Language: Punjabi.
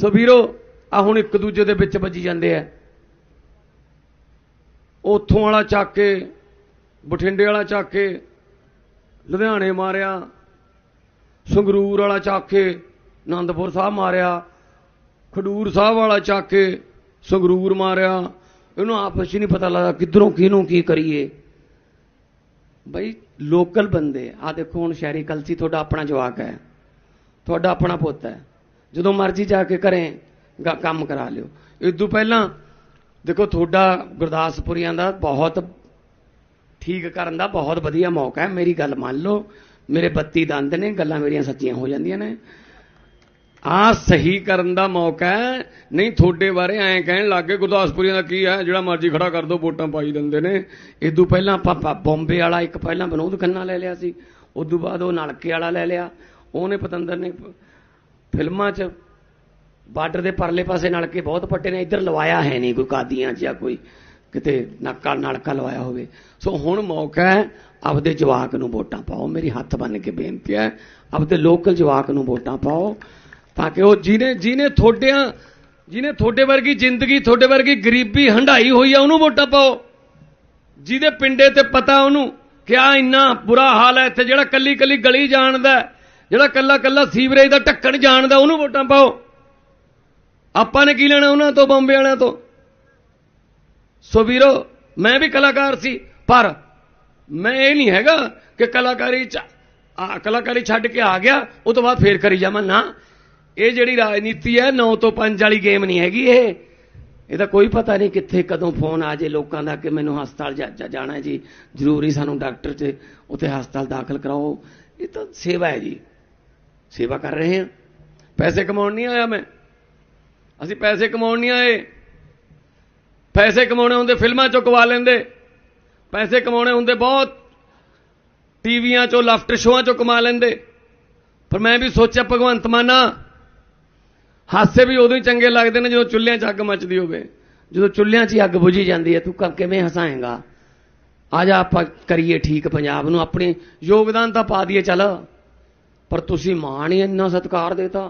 ਸੋ ਵੀਰੋ ਆ ਹੁਣ ਇੱਕ ਦੂਜੇ ਦੇ ਵਿੱਚ ਵੱਜੀ ਜਾਂਦੇ ਆ। ਉੱਥੋਂ ਵਾਲਾ ਚੱਕ ਕੇ, ਬਠਿੰਡੇ ਵਾਲਾ ਚੱਕ ਕੇ, ਲੁਧਿਆਣੇ ਮਾਰਿਆ, ਸੰਗਰੂਰ ਵਾਲਾ ਚੱਕ ਕੇ, ਆਨੰਦਪੁਰ ਸਾਹਿਬ ਮਾਰਿਆ, ਖਡੂਰ ਸਾਹਿਬ ਵਾਲਾ ਚੱਕ ਕੇ, ਸੰਗਰੂਰ ਮਾਰਿਆ। ਇਹਨੂੰ ਆਪਸ 'ਚ ਨਹੀਂ ਪਤਾ ਲੱਗਦਾ ਕਿੱਧਰੋਂ ਕਿਹਨੂੰ ਕੀ ਕਰੀਏ। ਬਈ ਲੋਕਲ ਬੰਦੇ ਆ। ਦੇਖੋ ਹੁਣ ਸ਼ਹਿਰੀ ਕਲਸੀ, ਤੁਹਾਡਾ ਆਪਣਾ ਜਵਾਕ ਹੈ। ਤੁਹਾਡਾ ਆਪਣਾ ਪੁੱਤ ਹੈ। ਜਦੋਂ ਮਰਜ਼ੀ ਜਾ ਕੇ ਘਰੇ ਕੰਮ ਕਰਾ ਲਿਓ। ਇਦੋਂ ਪਹਿਲਾਂ ਦੇਖੋ ਤੁਹਾਡਾ ਗੁਰਦਾਸਪੁਰੀਆਂ ਦਾ ਬਹੁਤ ਠੀਕ ਕਰਨ ਦਾ ਬਹੁਤ ਵਧੀਆ ਮੌਕਾ ਹੈ। ਮੇਰੀ ਗੱਲ ਮੰਨ ਲਓ। ਮੇਰੇ 32 ਦੰਦ ਨੇ, ਗੱਲਾਂ ਮੇਰੀਆਂ ਸੱਚੀਆਂ ਹੋ ਜਾਂਦੀਆਂ ਨੇ। ਆ ਸਹੀ ਕਰਨ ਦਾ ਮੌਕਾ ਹੈ। ਨਹੀਂ, ਤੁਹਾਡੇ ਬਾਰੇ ਐਂ ਕਹਿਣ ਲੱਗੇ ਗੁਰਦਾਸਪੁਰੀਆਂ ਦਾ ਕੀ ਹੈ? ਜਿਹੜਾ ਮਰਜ਼ੀ ਖੜਾ ਕਰ ਦੋ, ਵੋਟਾਂ ਪਾਈ ਦਿੰਦੇ ਨੇ। ਇਦੋਂ ਪਹਿਲਾਂ ਆਪਾਂ ਪ- ਬੰਬੇ ਵਾਲਾ ਇੱਕ ਪਹਿਲਾਂ ਵਿਨੋਦ ਖੰਨਾ ਲੈ ਲਿਆ ਸੀ। ਉਦੋਂ ਬਾਅਦ ਉਹ ਨਲਕੇ ਵਾਲਾ ਲੈ ਲਿਆ। ਉਹਨੇ ਪਤੰਦਰ ਨੇ ਫਿਲਮਾਂ 'ਚ ਬਾਰਡਰ ਦੇ ਪਰਲੇ ਪਾਸੇ ਨਲਕੇ ਬਹੁਤ ਪੱਟੇ ਨੇ ਇੱਧਰ ਲਵਾਇਆ ਹੈ ਨਹੀਂ ਕੋਈ ਕਾਦੀਆਂ 'ਚ ਜਾਂ ਕੋਈ ਕਿਤੇ ਨੱਕਾ ਨਲਕਾ ਲਵਾਇਆ ਹੋਵੇ। ਸੋ ਹੁਣ ਮੌਕਾ ਹੈ ਆਪਦੇ ਜਵਾਕ ਨੂੰ ਵੋਟਾਂ ਪਾਓ। ਮੇਰੀ ਹੱਥ ਬੰਨ ਕੇ ਬੇਨਤੀ ਹੈ ਆਪਦੇ ਲੋਕਲ ਜਵਾਕ ਨੂੰ ਵੋਟਾਂ ਪਾਓ ਤਾਂ ਕਿ ਉਹ ਜਿਹਨੇ ਜਿਹਨੇ ਤੁਹਾਡਿਆਂ ਜਿਹਨੇ ਤੁਹਾਡੇ ਵਰਗੀ ਜ਼ਿੰਦਗੀ ਤੁਹਾਡੇ ਵਰਗੀ ਗਰੀਬੀ ਹੰਡਾਈ ਹੋਈ ਆ ਉਹਨੂੰ ਵੋਟਾਂ ਪਾਓ। ਜਿਹਦੇ ਪਿੰਡੇ ਤੇ ਪਤਾ ਉਹਨੂੰ ਕਿ ਆ ਇੰਨਾ ਬੁਰਾ ਹਾਲ ਹੈ ਇੱਥੇ ਜਿਹੜਾ ਕੱਲੀ ਕੱਲੀ ਗਲੀ ਜਾਣਦਾ ਹੈ, ਜਿਹੜਾ ਕੱਲਾ ਕੱਲਾ ਸੀਵਰੇਜ ਦਾ ਢੱਕਣ ਜਾਣਦਾ, ਉਹਨੂੰ ਵੋਟਾਂ ਪਾਓ। ਆਪਾਂ ਨੇ ਕੀ ਲੈਣਾ ਉਹਨਾਂ ਤੋਂ, ਬੰਬੇ ਵਾਲਿਆਂ ਤੋਂ? ਸੋ ਵੀਰੋ, ਮੈਂ ਵੀ ਕਲਾਕਾਰ ਸੀ, ਪਰ ਮੈਂ ਇਹ ਨਹੀਂ ਹੈਗਾ ਕਿ ਕਲਾਕਾਰੀ ਚ ਕਲਾਕਾਰੀ ਛੱਡ ਕੇ ਆ ਗਿਆ, ਉਹ ਤੋਂ ਬਾਅਦ ਫੇਰ ਕਰੀ ਜਾਵਾਂ, ਨਾ। ਇਹ ਜਿਹੜੀ ਰਾਜਨੀਤੀ ਹੈ 9 ਤੋਂ 5 ਵਾਲੀ ਗੇਮ ਨਹੀਂ ਹੈਗੀ ਇਹ। ਇਹਦਾ ਕੋਈ ਪਤਾ ਨਹੀਂ ਕਿੱਥੇ ਕਦੋਂ ਫੋਨ ਆ ਜੇ ਲੋਕਾਂ ਦਾ ਕਿ ਮੈਨੂੰ ਹਸਪਤਾਲ ਜਾਣਾ ਜੀ। ਜ਼ਰੂਰੀ ਸਾਨੂੰ ਡਾਕਟਰ ਤੇ ਉੱਥੇ ਹਸਪਤਾਲ ਦਾਖਲ ਕਰਾਓ। ਇਹ ਤਾਂ ਸੇਵਾ ਹੈ ਜੀ। ਸੇਵਾ ਕਰ ਰਹੇ ਹਾਂ। ਪੈਸੇ ਕਮਾਉਣ ਨਹੀਂ ਆਇਆ ਮੈਂ। ਅਸੀਂ ਪੈਸੇ ਕਮਾਉਣ ਨਹੀਂ ਆਏ। ਪੈਸੇ ਕਮਾਉਣੇ ਹੁੰਦੇ ਫਿਲਮਾਂ ਚੋਂ ਕਵਾ ਲੈਂਦੇ। ਪੈਸੇ ਕਮਾਉਣੇ ਹੁੰਦੇ ਬਹੁਤ। ਟੀਵੀਆਂ ਚੋਂ, ਲਾਫਟਰ ਸ਼ੋਆਂ ਚੋਂ ਕਮਾ ਲੈਂਦੇ। ਪਰ ਮੈਂ ਵੀ ਸੋਚਿਆ, ਭਗਵੰਤ ਮਾਨਾ ਹਾਸੇ ਵੀ ਉਦੋਂ ਹੀ ਚੰਗੇ ਲੱਗਦੇ ਨੇ ਜਦੋਂ ਚੁੱਲ੍ਹਿਆਂ 'ਚ ਅੱਗ ਮੱਚਦੀ ਹੋਵੇ। ਜਦੋਂ ਚੁੱਲ੍ਹਿਆਂ 'ਚ ਹੀ ਅੱਗ ਬੁਝੀ ਜਾਂਦੀ ਹੈ, ਤੂੰ ਕਿਵੇਂ ਹਸਾਏਂਗਾ? ਆ ਜਾ, ਆਪਾਂ ਕਰੀਏ ਠੀਕ ਪੰਜਾਬ ਨੂੰ, ਆਪਣੇ ਯੋਗਦਾਨ ਤਾਂ ਪਾ ਦਈਏ, ਚੱਲ। ਪਰ ਤੁਸੀਂ ਮਾਂ ਹੀ ਇੰਨਾ ਸਤਿਕਾਰ ਦਿੱਤਾ।